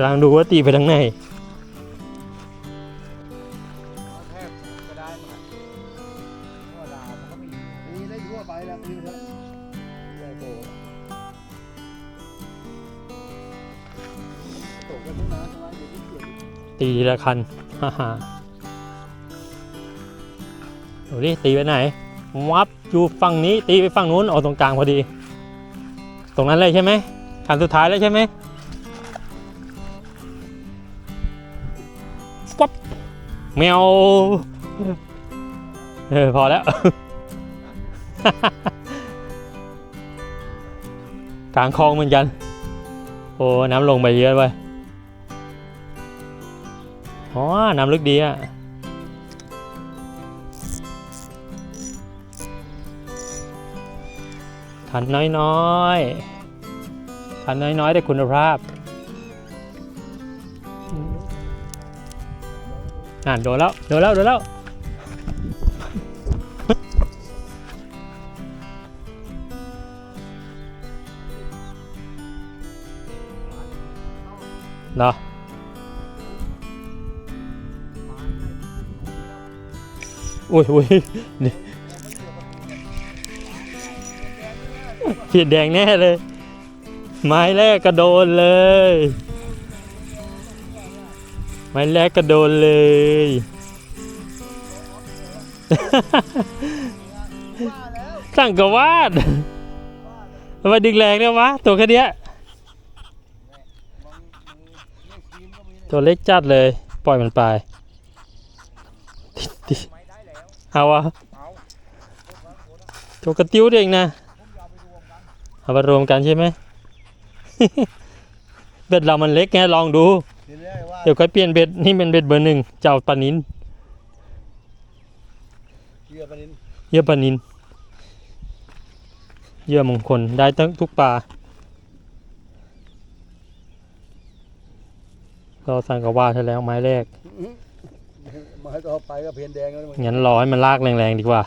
กำลังดูว่าตีไปทางไหนตีละคันตั้งนานทำไมเดี๋ยวที่เกียจตีทีละคัน ฮ่าฮ่าดูดิตีไปไหน วับอยู่ฝั่งนี้ ตีไปฝั่งนู้นเอาตรงกลางพอดี ตรงนั้นเลยใช่ไหมคันสุดท้ายแล้วใช่ไหม แมวเออพอแล้ว กลางคลองเหมือนกัน โอ้ น้ำลงไปเยอะไปอ๋อ น้ำลึกดีอะขันน้อยๆขันน้อยๆ แต่คุณภาพ อ่านโดนแล้ว โดนแล้ว โดนแล้วเนาะอุ้ยอุ้ยนี่เขียดแดงแน่เลย ไม้แรกกระโดนเลย ไม้แรกกระโดนเลย สั่งกวาดทำไมดึงแรงเนี่ยวะ ตัวแค่เนี้ยตัวเล็กจัดเลย ปล่อยมันไปไม่ได้แล้วเอาวะเอาตัวกระติ้วเองนะ เอามารวมกันใช่ไหมเบ็ดเรามันเล็กไงลองดูทีแรกว่า เดี๋ยวค่อยเปลี่ยนเบ็ดนี่เป็นเบ็ดเบอร์หนึ่งเจ้าปลานินเหยื่อปลานินเหยื่อปลานินเหยื่อมงคลได้ทั้งทุกปลาเราสั่งกับว่าใช่แล้วไม้แรกไมาให้ต่อไปก็เพนแดงแล้วมึงงั้นรอให้มันลากแรงๆดีกว่า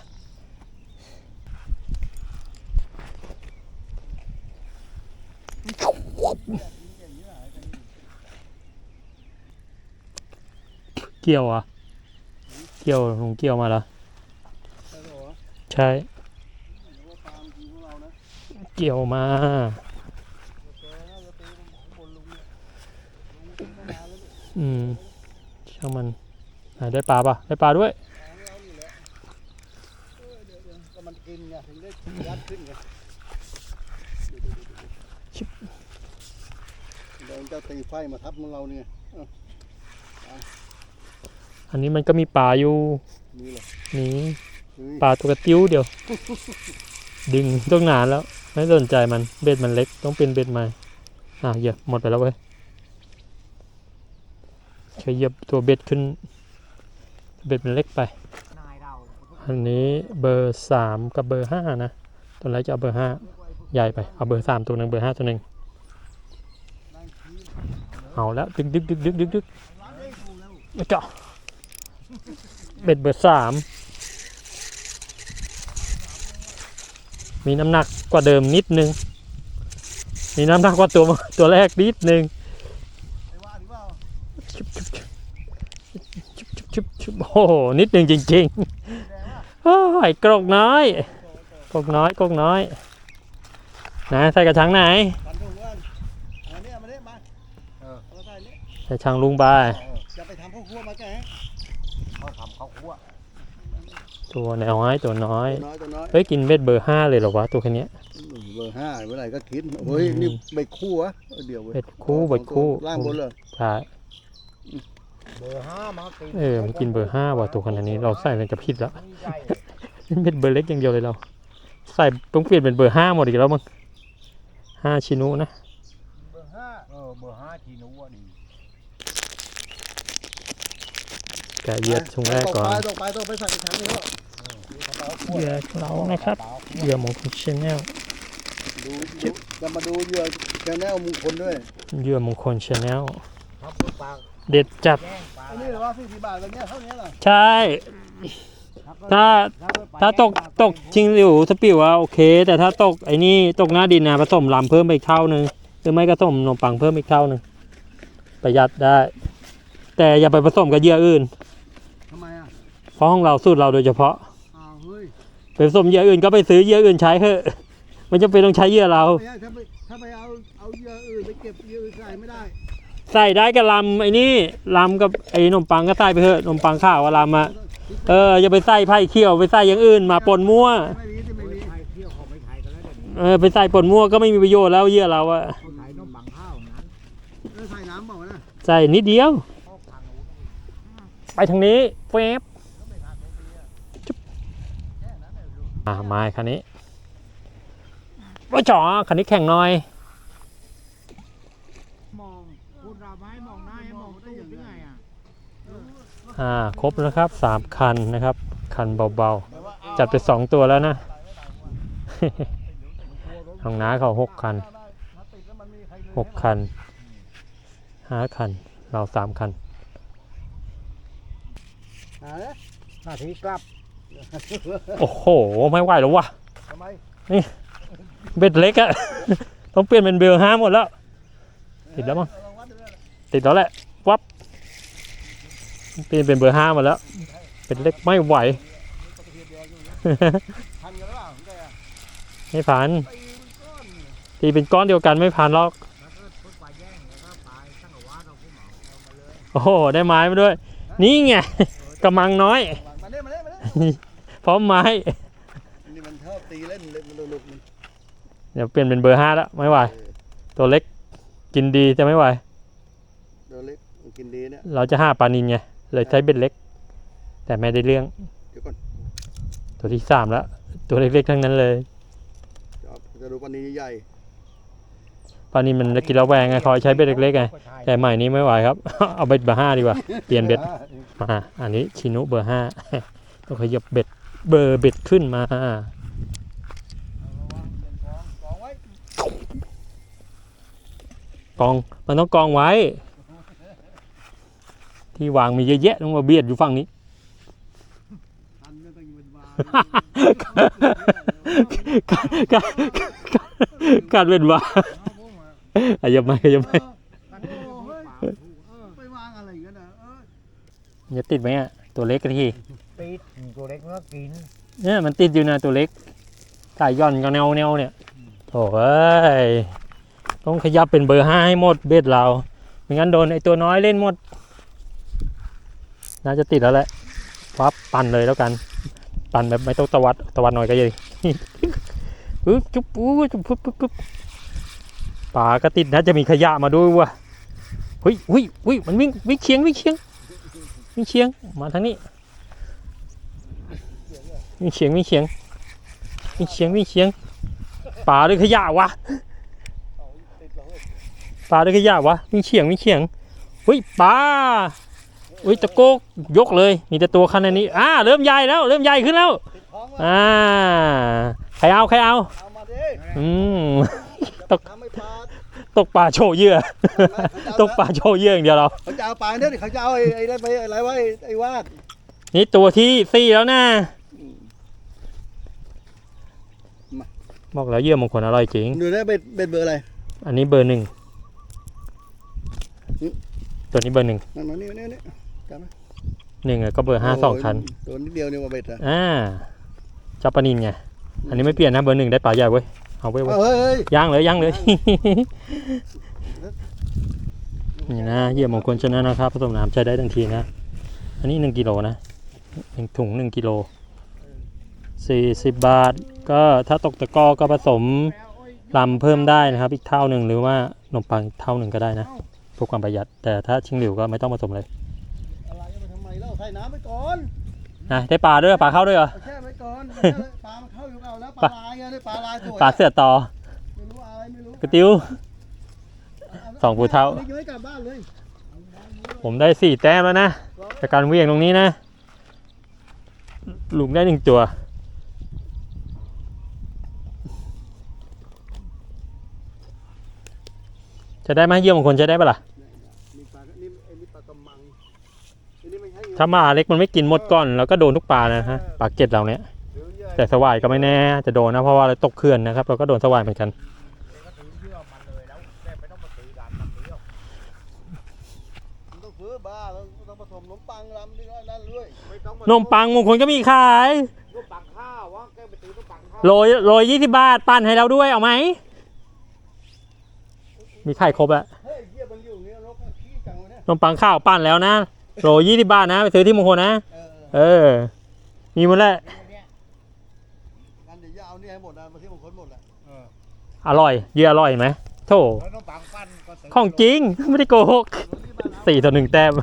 เกี่ยวอะ เกี่ยวลงเกี่ยวมาล้วใช่ เกี่ยวมาแกน่าจะตีของบนลุงเนี่ยลุงขึ้นมานานแล้วเนี่ยอืมช่างมันได้ปลาปะได้ปลาด้วยเรานี่แหละเออเดี๋ยวเดี๋ยวก็มันกินไงถึงได้ยัดขึ้นไงเดี๋ยวมันจะตีไฟมาทับมันเราเนี่ย อันนี้มันก็มีปลาอยู่นี่แหละนี่เฮ้ยปลาตัวกระติ้วเดียว ดึงต้องนานแล้ว ไม่สนใจมันเบ็ดมันเล็กต้องเป็นเบ็ดใหม่อะเหยียบหมดไปแล้วเว้ยใช้เหยียบตัวเบ็ดขึ้น เบ็ดมันเล็กไปนายเราอันนี้เบอร์สามกับเบอร์ห้านะตัวแรกจะเอาเบอร์ห้าใหญ่ไปเอาเบอร์สามตัวหนึ่งเบอร์ห้าตัวหนึ่งเอาแล้วดึกดึกดึกดึกดึกดึกไม่เจาะ เบ็ดเบอร์สามมีน้ำหนักกว่าเดิมนิดนึง มีน้ำหนักกว่าตัวตัวแรกนิดนึงไอ้ว่าหรือเปล่าชุบชุบชุบชุบชุบชุบโอ้โหนิดนึงจริงๆโอ้ยกรกน้อยกรกน้อยกรกน้อยนะใส่กระชังไหนกันถุงกันอันนี้มาเนี่ยมาเออเอามาใส่นี่ใส่ชังลุงไปจะไปทำข้าวคั่วมาแกง เขาทำเขาคั่วตัวน้อยตัวน้อยตัวน้อยตัวน้อยเฮ้ยกินเบ็ดเบอร์ห้าเลยเหรอวะตัวแค่เนี้ยเบอร์ห้าเมื่อไหร่ก็คิดเฮ้ยนี่เบ็ดคู่วะเออเดี๋ยวว้ยเบ็ดคู่เบ็ดคู่ล่างบนเลยใช่เบอร์ห้ามากินเออมันกินเบอร์ห้าว่ะตัวขนาดนี้เราใส่อะไรจะผิดละใหญ่เบ็ดเบอร์เล็กอย่างเดียวเลยเรา ใส่ต้องเปลี่ยนเป็นเบอร์ห้าหมดอีกแล้วมั้งห้าชินุนะ เบอร์ห้าเออเบอร์ห้าทีนู้อะดี แกะเหยียดช่วงแรกก่อนตกไปตกไปตกไปใส่กระชังนี่แล้วเหยื่อเรานะครับเหยื่อมงคลชแนลดูดูจะมาดูเหยื่อแชนแนลมงคลด้วยเหยื่อมงคลชแนลครับลูกปลาเด็ดจัดแย่งปลาอันนี้เหรอว่าสี่สิบบาทอะไรเงี้ยเท่านี้เหรอใช่ถ้าถ้าตกตกชิงหลิวสปิวอะโอเค แต่ถ้าตกไอ้นี่ตกหน้าดินนะผสมลำเพิ่มไปอีกเท่านึงหรือไม่ก็ผสมขนมปังเพิ่มอีกเท่านึงประหยัดได้ แต่อย่าไปผสมกับเหยื่ออื่นทำไมอะเพ ราะของเราสูตรเราโดยเฉพาะอ้าวเฮ้ยไปผสมเหยื่ออื่นก็ไปซื้อเหยื่ออื่นใช้เถอะมันจะเป็นต้องใช้เหยื่อเราไม่ใช่ถ้าไปถ้าไปเอาเอาเหยื่ออื่นไปเก็บเหยื่ออื่นใส่ไม่ได้ ใส่ได้กับลำไอ้นี่ลำกับไอ้ขนมปังก็ใส่ไปเถอะขนมปังข้าวกับลำอะเอออย่าไปใส่ไผ่เคี่ยวไปใส่อย่างอื่นมาปนมั่วไม่มีที่ไม่มีไทยเที่ยวเขาไม่ขายกันแล้วเดี๋ยวนี้เออไปใส่ปนมั่วก็ไม่มีประโยชน์แล้วเหยื่อเราอะเขาขายนมปังข้าวนั้นแล้วใส่น้ำเปล่าวะนะใส่นิดเดียวเขาพังเอาไปทางนี้แฟบจุ๊บ อ่ามาคันนี้ว่าจ๋อคันนี้แข่งหน่อย มองคุณเราไม้มองหน้าให้มองตู้ยังไงอะอ่าครบแล้วนะครับสามคันนะครับ คันเบาๆ จัดไปสองตัวแล้วนะของน้าเขาหกคันหกคันห้าคัน เราสามคันหาเลยหน้าที่กลับ โอ้โห ไม่ไหวแล้ววะทำไมเบ็ดเล็กอะ ต้องเปลี่ยนเป็นเบลห้าหมดแล้ว ติดแล้วมั้งลองวัดดูเลยติดแล้วแหละ วับ เปลี่ยนเป็นเบอร์ห้าหมดแล้ว เป็นเล็กไม่ไหว ทันกันหรือเปล่าของแกอะไม่ผ่าน ตีมันก้อนตีเป็นก้อนเดียวกันไม่ผ่านหรอก แล้วก็พุทธปลาแย่งแล้วก็ปลาตั้งแต่ว่าเราผู้เหมาเอามาเลยโอ้โห ได้ไม้มาด้วย นี่ไงกำมังน้อย มาเน่มาเน่มาเน่ พร้อมไม้นี่มันชอบตีเล่นเล่นมันหลุดมันเดี๋ยวเปลี่ยนเป็นเบอร์ห้าแล้วไม่ไหวตัวเล็กกินดีจะไม่ไหวตัวเล็กมันกินดีเนี่ยเราจะห้าปลานินไงเลยใช้เบ็ดเล็ก แต่ไม่ได้เรื่องเดี๋ยวก่อนตัวที่สามแล้วตัวเล็กๆทั้งนั้นเลยจะเอาจะดูปลานีใหญ่ปลานินมันกินแล้วแวงไงคอยใช้เบ็ดเล็กๆไงแต่ใหม่นี้ไม่ไหวครับ เอาเบ็ดเบอร์ห้าดีกว่าเปลี่ยนเบ็ดมาอันนี้ชินุเบอร์ห้าต้องขยับเบ็ด เบอร์เบ็ดขึ้นมาเอาระวังเดินกองกองไว้กองมันต้องกองไว้ ที่วางมีเยอะแยะต้องมาเบียดอยู่ฝั่งนี้ทันก็ต้องอยู่เป็นวาการการการเป็นว่าขยับมาขยับมาโอ้โหเฮ้ยไปวางอะไรอย่างนั้นนะเออจะติดไหมอะตัวเล็กกันที ติดตัวเล็กมันก็กินเนี่ยมันติดอยู่นะตัวเล็กสายย่อนกับแนวแนวเนี่ยโถ่เอ้ยต้องขยับเป็นเบอร์ห้าให้หมดเบ็ดเราไม่งั้นโดนไอตัวน้อยเล่นหมด น่าจะติดแล้วแหละปั๊บปั่นเลยแล้วกัน ปั่นแบบไม่ต้องตวัดตวัดหน่อยก็ยังดีปึ๊บจุ๊บปุ๊บจุ๊บปุ๊บปุ๊บปุ๊บป่าก็ติดนะจะมีขยะมาด้วยว่ะเฮ้ยเฮ้ยเฮ้ยมันวิ่งวิ่งเชียงวิ่งเชียงวิ่งเชียงมาทางนี้ วิ่งเชียงวิ่งเชียงวิ่งเชียงวิ่งเชียงป่าด้วยขยะวะเอาติดแล้วเว้ยปลาด้วยขยะวะวิ่งเฉียงวิ่งเฉียงเฮ้ยปลาอุ้ยตะโกกยกเลย มีแต่ตัวขนาดนี้อ่าเริ่มใหญ่แล้วเริ่มใหญ่ขึ้นแล้วติดท้องไว้อ่าใครเอาใครเอาเอามาดิอืมตกทำไม่ปลาตกปลาโชว์เหยื่อตกปลาโชว์เหยื่ออย่างเดียวเราเขาจะเอาปลาเนี่ยเขาจะเอาไอ้ไอ้นั่นไปอะไรวะไอ้ไอ้วาดนี่ตัวที่สี่แล้วนะ บอกแล้วเหยื่อมงคลอร่อยจริงดูได้เป็นเป็นเบอร์อะไรอันนี้เบอร์หนึ่งอืมตัวนี้เบอร์หนึ่งนั่นนี่นี่นี่จำไหมหนึ่งอะก็เบอร์ห้าสองคันโตัวนิดเดียวเนี่ยมาเบ็ดอะอ่าจับปลานินไงอันนี้ไม่เปลี่ยนนะเบอร์หนึ่งได้ปลาใหญ่เว้ยเอาไว้ยเว้ยเอาเฮ้ยเฮ้ยย่างเลยย่างเลยนี่นะเหยื่อมงคลชนะนะครับผสมน้ำใช้ได้ทันทีนะ อันนี้หนึ่งกิโลนะหนึ่งถุงหนึ่งกิโล สี่สิบบาท ก็ถ้าตกตะกร้อก็ผสมลำเพิ่มได้นะครับ อีกเท่าหนึ่งหรือว่าขนมปังอีกเท่าหนึ่งก็ได้นะเพื่อความประหยัด แต่ถ้าชิงหลิวก็ไม่ต้องผสมเลยอะไรเอาไปทำไมเล่าใส่น้ำไปก่อนนะได้ปลาด้วยปลาเข้าด้วยเหรอเอาแช่ไว้ก่อนเอาแช่ไว้ปลามันเข้าอยู่เอาแล้วปลาลายไงนี่ปลาลายสวยปลาเสือต่อไม่รู้อะไรไม่รู้กระติ้วเาสองปูเท่านี่ยังไม่กลับบ้านเลยผมได้สี่แต้มแล้วนะจากการเหวี่ยงตรงนี้นะลุงได้หนึ่งตัว จะได้ไหมเยี่ยมของคนจะได้ปะล่ะนี่ปลานี่ไอ้นี่ปลากระมังไอ้นี่ไม่ใช่ถ้ามาเล็กมันไม่กินหมดก่อนแล้วก็โดนทุกปลานะฮะปลาเก็ดเราเนี่ยหรือใหญ่แต่สวายก็ไม่แน่จะโดนนะเพราะว่าเราตกเขื่อนนะครับเราก็โดนสวายเหมือนกันเดี๋ยวก็ถือเยื่อมันเลยแล้วแต่ไม่ต้องมาตีดันมันนี้หรอกบ้าแล้วต้องผสมขนมปังรำนี่ก็นั่นด้วยไม่ต้องนมปังมงคลก็มีขาย นมปังข้าววะแกไปซื้อนมปังข้าวโรยโรยยี่สิบบาท ปั้นให้เราด้วยเอาไหม มีไข่ครบอะเฮ้ยเหี้ยมันอยู่เนี่ยรกมันขี้จังเลยเนี่ยนมปังข้าวปั้นแล้วนะโรยยี่สิบบาทนะ ไปซื้อที่มงคลนะ เออเออ มีหมดแหละเนี่ยงั้นเดี๋ยวจะเอาเนี่ยให้หมดนะมาที่มงคลหมดแหละเอออร่อยเยื่ออร่อยไหมโถแล้วนมปังปั้นก็ซื้ของจริง ไม่ได้โกหกสี่ต่อหนึ่งแต้ม เ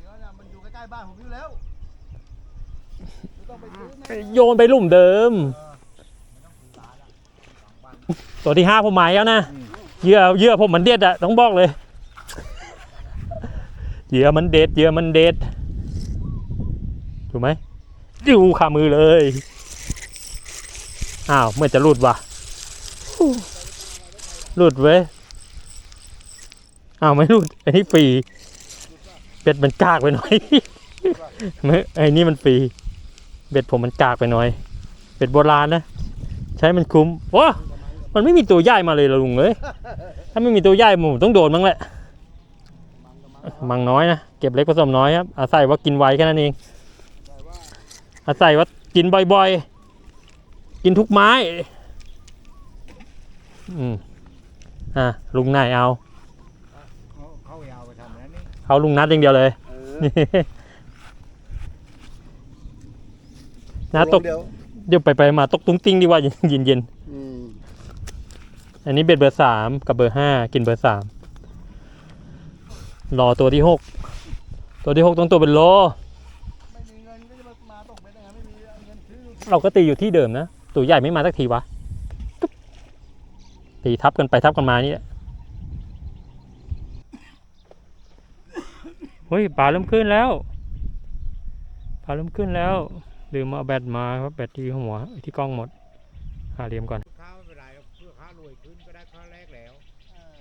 ดี๋ยวเนี่ยมันอยู่ใกล้ๆบ้านผมอยู่แล้วไม่ต้องไปซื้อแม่โยนไปหลุมเดิม ตัวที่ห้าผมหมายแล้วนะเหยื่อเหยื่อผมมันเด็ดอะต้องบอกเลยเหยื่อมันเด็ดเหยื่อมันเด็ดถูกไหมอยู่ขามือเลยอ้าวเมื่อจะหลุดวะหลุดเว้ยอ้าวไม่หลุดไอ้นี่ฟรีเป็ดมันกากไปหน่อยไอ้นี่มันฟรีเบ็ดผมมันกากไปหน่อยเป็ดโบราณนะ ใช้มันคุ้มว้า มันไม่มีตัวใหญ่มาเลยละลุงเอ้ยถ้าไม่มีตัวใหญ่ผมต้องโดนมั้งแหละ มังน้อยนะ เก็บเล็กผสมน้อยครับ อาศัยว่ากินไวแค่นั้นเองแต่ว่าอาศัยว่ากินบ่อยๆ กินทุกไม้ อืม อะลุงนายเอา เขาเขายาวไปทำแล้วนี่เอาลุงนัดอย่างเดียวเลยเออนะตกเดี๋ยวเดี๋ยวไปไปมาตกตุ้งติ้งดีกว่าเย็นเย็น อันนี้เบ็ดเบอร์สามกับเบอร์ห้ากินเบอร์สามรอตัวที่หกตัวที่หกต้องตัวเป็นโล ไม่มีเงินก็จะมาตกเป็นยังไงไม่มีเงินซื้อเราก็ตีอยู่ที่เดิมนะ ตัวใหญ่ไม่มาสักทีวะตุ๊บตีทับกันไปทับกันมานี่แหละเฮ้ยปลาเริ่มขึ้นแล้วปลาเริ่มขึ้นแล้วลืมเอาแบตมาครับแบตที่หัวที่กล้องหมดหาเหลี่ยมก่อน ข้าวไม่เป็นไรหรอกเพื่อข้าวรวยขึ้นก็ได้ข้าวแรกแล้ว เออ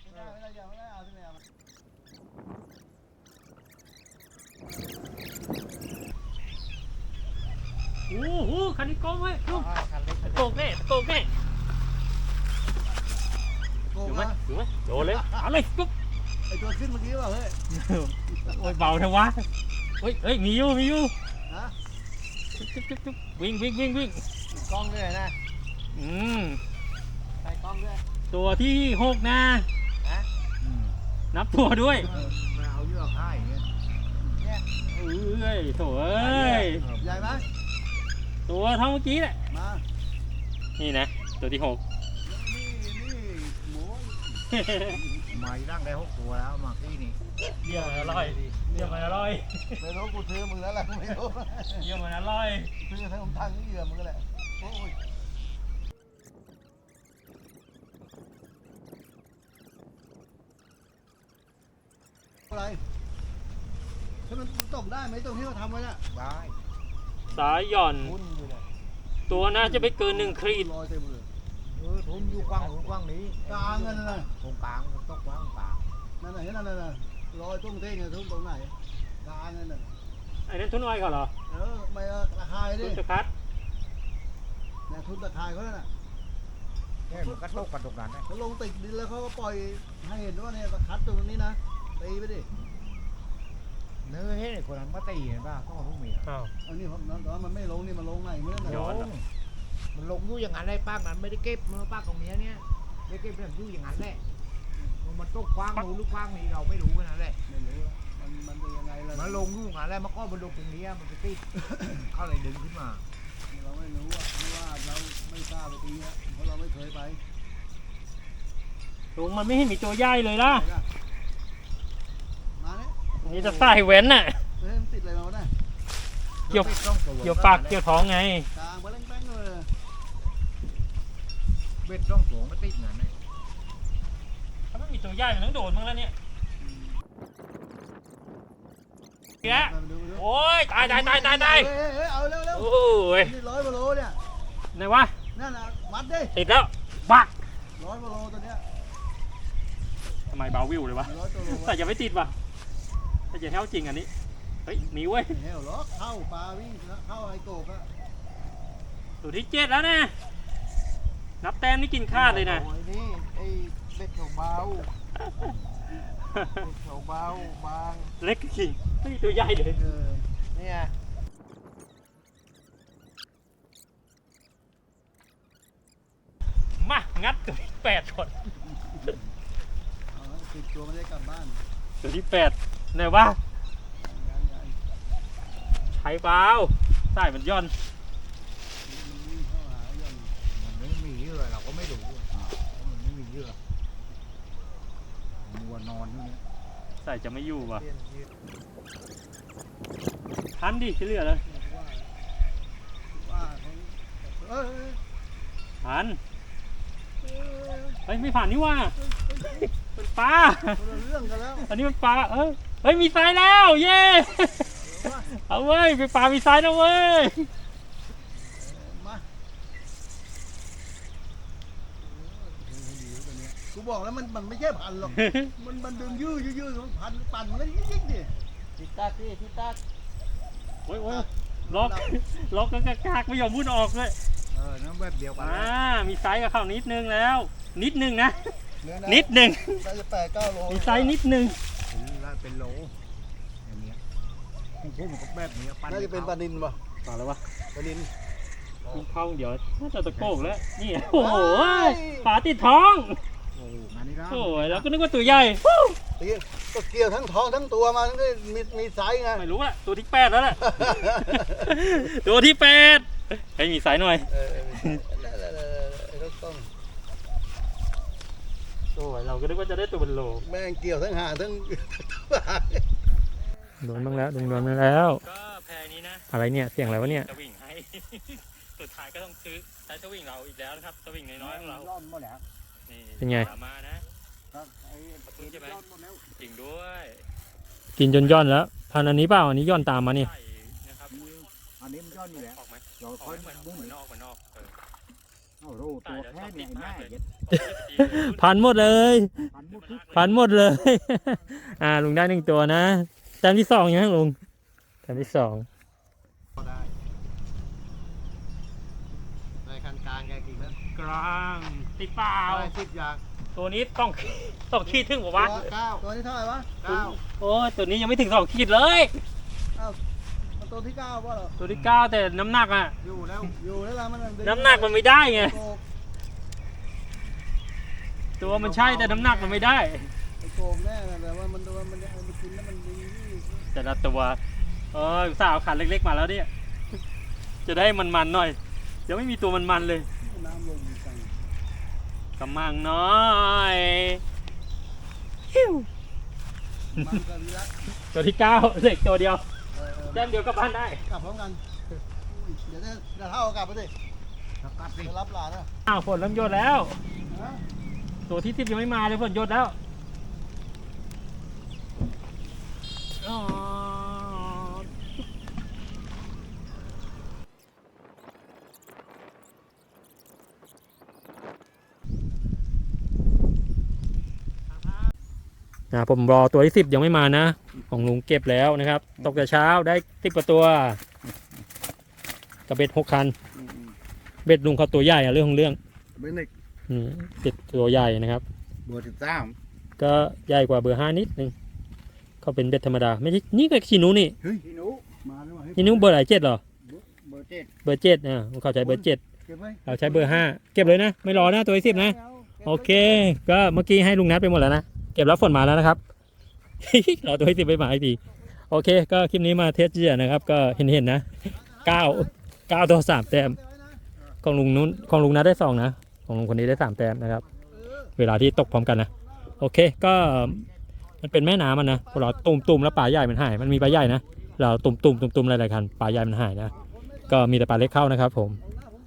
ไม่ได้ไม่ได้ยังไม่ได้เอาที่ไหนเอา โอ้โหคันนี้โกงเว้ยเอาเอาคันเล็กโกงแน่โกงแน่โกงอยู่ไหมนะอยู่ไหมโดนเลยเอาเลยปุ๊บไอตัวขึ้นเมื่อกี้ว่าเฮ้ยโอ้ยเบาเถอะวะเฮ้ยเฮ้ยมีอยู่มีอยู่ฮะจุ๊บจุ๊บจุ๊บจุ๊บวิ่งวิ่งวิ่งวิ่งกล้องด้วยนะอืมใส่กล้องด้วยตัวที่หกนะอืมนับตัวด้วยเออมาเอาเยื่อค่ายอย่างเงี้ยเอ้ยโถเอ้ยใหญ่ไหม ตัวเท่าเมื่อกี้แหละ มา นี่นะ ตัวที่หก นี่นี่หมูมาอีกร่างได้หกตัวแล้วมาที่นี่เยี่ยมอร่อยเยี่ยมอร่อยไม่รู้กูซื้อมึงแล้วแหละไม่รู้เยี่ยมอร่อยซื้อทั้งทางนี่เหยื่อมึงก็แหละโอ้ยอะไรถ้ามันตกได้ไหมตรงที่เขาทำไว้น่ะได้ สายหย่อน พุ่นอยู่เนี่ยตัวน่าจะไม่เกินหนึ่งครีด ลอยเต็มเลยเออทุนอยู่กว้างกว้างนี้กลางกันนะตรงกลางตกกว้างกลางนั่นไหนนั่นน่ะลอยตุ้งเต้งเนี่ยทุ่งตรงไหนกลางนั่นน่ะไอ้นั่นทุนอ้อยเขาเหรอเออไม่เอาตะไคร้ดิทุนสกัดเนี่ยทุนตะไคร้เขาน่ะแค่มันก็ตกกันตรงนั้นนะเขาลงติดดินแล้วเขาก็ปล่อยให้เห็นว่าเนี่ยตะคัดตรงนี้นะตีไปดิ เนื้อเฮ้ยคนนั้นมาตีเห็นป่ะต้องเอาลูกเมียอ้าวเอานี่ผมตอนมันไม่ลงนี่มันลงไหนเมื่อไหร่ย้อนลงมันลงอยู่อย่างนั้นได้ป้านั้นไม่ได้เก็บมือป้าของเมียเนี่ยไม่เก็บเรื่องอยู่อย่างนั้นแหละมันตกกว้างรู้หรือกว้างนี้เราไม่รู้แค่นั้นแหละไม่รู้อะมันมันเป็นยังไงล่ะมันลงอยู่อย่างนั้นแหละมันก็มันลงตรงนี้มันไปติดเข้าเลยดึงขึ้นมาเราไม่รู้อะเพราะว่าเราไม่กล้าไปตีอะเพราะเราไม่เคยไปลุงมันไม่เห็นมีตัวใหญ่เลยล่ะไปกันมาเนี่ยนี่จะใส่แหวนน่ะ เฮ้ยมันติดอะไรมาวะเนี่ยเกี่ยวต้องตัวเกี่ยวปากเกี่ยวท้องไง กลางไปเล่งแป้งเลยเบ็ดต้องสูงก็ติดงั้นเลยถ้าไม่มีตัวใหญ่มันต้องโดนมั้งแล้วเนี่ยเกี้ยมาดูมาดูโอ้ยตายตายตายตายตายเฮ้ยเฮ้ยเอาเร็วเร็วโอ้ยนี่ร้อยกว่าโลเนี่ยไหนวะ นั่นน่ะวัดดิติดแล้วปักร้อยกว่าโลตัวเนี้ยทำไมเบาวิวเลยวะร้อยตัวโลแต่จะไม่ติดว่ะ แต่จะแท้วจริงอันนี้ เฮ้ยหนีเว้ยเฮลล็อกเข้าปลาวิ่งเข้าไอ้โกบอะตัวที่เจ็ดแล้วนะ นับแต้มนี่กินข้าวเลยนะ โอ้ยนี่ไอ้เบ็ดของเบาเขาเบาบางเล็กขิงเฮ้ยตัวใหญ่เลย เออเนี่ยมา งัดตัวที่แปดก่อนเอาละสิบตัวไม่ได้กลับบ้าน ตัวที่แปด ไหนวะยังยังใช้เปล่าใส่มันย่อนมันวิ่งเข้าหาย่อนมันไม่มีเหยื่อเราก็ไม่รู้อะมันไม่มีเหยื่อมัวนอนอยู่เนี่ยใส่จะไม่อยู่ว่ะเปลี่ยนเหยื่อทันดิที่เหลือเลยว่าว่าเขาเอ้ยเอ้ยทันเอ้ยเฮ้ยไม่ผ่านนี่ว่าเป็นปลาคนละเรื่องกันแล้ว อันนี้มันปลาเอ้ย เฮ้ยมีไซส์แล้ว เย้เอาเว้ยไปปลามีไซส์แล้วเว้ยมากูบอกแล้วมันมันไม่ใช่พันหรอก มันมันดึงยื้อยื้อยื้อมันพันปั่นมันก็ยิ่งๆดิทิตักดิทิตักโอ้ยโอ้ยล็อกล็อกแล้วก็กากไม่ยอมพูดออกเลยเออนั่นแบบเดียวกันอ่ามีไซส์กับเขานิดนึงแล้ว นิดนึงนะเนื้อนิดนึงน่าจะแปดเก้าโลมีไซส์นิดนึง เป็นละเป็นโลอย่างเงี้ยพวกมันก็แบบนี้ปั้นน่าจะเป็นปลานินป่ะต่อแล้ววะปลานินมีเข้าเดี๋ยวน่าจะตะโกกแล้ว นี่โอ้โหปลาติดท้องโอ้งานนี้นะโอ้ยแล้วก็นึกว่าตัวใหญ่วู้ตีก็เกี่ยวทั้งท้องทั้งตัวมาทั้งได้มีมีไซส์ไงไม่รู้ละตัวที่แปดแล้วแหละตัวที่แปดให้มีไซส์หน่อย เออนั่นแหละไอ้ต้อง โอ้ยเราก็นึกว่าจะได้ตัวเป็นโลแม่งเกี่ยวทั้งหางทั้งโดนบ้างแล้วโดนโดนมาแล้ว ก็แพรนี้นะอะไรเนี่ยเสียงอะไรวะเนี่ย สวิงให้ สุดท้ายก็ต้องซื้อใช้สวิงเราอีกแล้วนะครับสวิงน้อยๆของเราร่อนหมดแล้วนี่เป็นไงตามมานะครับไอ้ประตูใช่ไหมร่อนหมดแล้วจริงด้วยกินจนย่อนแล้วพันอันนี้เปล่าอันนี้ย่อนตามมานี่ใส่นะครับอันนี้มันย่อนอยู่แล้วออกไหมเราออกค่อยเหมือนบุ้งเหมือนนอกเหมือนนอก เออเอาโรตัวแค่เนี่ยไอ้แม่เย็ดพันหมดเลยพันมุกทุกพันหมดเลย อ่าลุงได้หนึ่งตัวนะแต้มที่สองยังลุงแต้มที่สองได้ในคันกลางแกกินแล้วกลางติดเปล่าได้สิบอย่างตัวนี้ต้องต้องขีดถึงผมวะตัวเก้าตัวที่เท่าไหร่วะเก้าโอ้ยตัวนี้ยังไม่ถึงสองขีดเลยมัน ตัวที่เก้าป่ะเหรอตัวที่เก้าแต่น้ำหนักอะอยู่แล้วอยู่แล้วล่ะมันดึงน้ำหนักมันไม่ได้ไง โกกตัวมันใช่แต่น้ำหนักมันไม่ได้ ไอ้โกงแน่นะแต่ว่ามันตัวมันเอาไปกินแล้วมันดึงยืดแต่ละตัว เออสาวขันเล็กๆมาแล้วเนี่ย จะได้มันๆหน่อย ยังไม่มีตัวมันๆเลยน้ำลงดีจังกำมังน้อยฮิวมันก็เลี้ยงตัวที่เก้าเด็กตัวเดียวเออเออ แต้มเดียวกลับบ้านได้กลับพร้อมกัน เดี๋ยวจะเดี๋ยวเท่ากลับไปดิสกัดสิไปรับหลานนะอ้าวฝนเริ่มหยดแล้วฮะตัวที่สิบยังไม่มาเลยฝนหยดแล้วอ๋อ อ่าผมรอตัวที่สิบยังไม่มานะ ของลุงเก็บแล้วนะครับ ตกแต่เช้าได้สิบกว่าตัวกระเบ็ดหกคัน เบ็ดลุงเขาตัวใหญ่อะเรื่องของเรื่องเบอร์หนึ่งอืมเบ็ดตัวใหญ่นะครับ เบอร์สิบสามก็ใหญ่กว่าเบอร์ห้านิดนึงเขาเป็นเบ็ดธรรมดา ไม่ใช่นี่ก็ชินูนี่เฮ้ยพี่หนูมาแล้วมาให้ชินูเบอร์อะไรเจ็ดเหรอเบอร์เจ็ดเบอร์เจ็ดอะผมเข้าใจเบอร์เจ็ดเก็บไว้เราใช้เบอร์ห้าเก็บเลยนะ ไม่รอนะตัวที่สิบนะ โอเค ก็เมื่อกี้ให้ลุงนัดไปหมดแล้วนะ เก็บแล้วฝนมาแล้วนะครับรอตัวที่สิบไปหมาอีกทีโอเค ก็คลิปนี้มาเทสเหยื่อนะครับ ก็เห็นเห็นๆนะเก้าเก้าตัวสามแต้มของลุงนู้นของลุงนัดได้สองนะ ของลุงคนนี้ได้สามแต้มนะครับ เวลาที่ตกพร้อมกันนะโอเคก็มันเป็นแม่น้ำมันนะพอเราตุ่มตุ่มๆแล้วปลาใหญ่มันหาย มันมีปลาใหญ่นะ เราตุ่มตุ่มตุ่มตุ่มๆหลายๆคันปลาใหญ่มันหายนะ ก็มีแต่ปลาเล็กเข้านะครับผม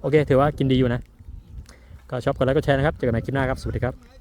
โอเค ถือว่ากินดีอยู่นะ ก็ชอบกดไลค์กดแชร์นะครับ เจอกันใหม่คลิปหน้าครับ สวัสดีครับ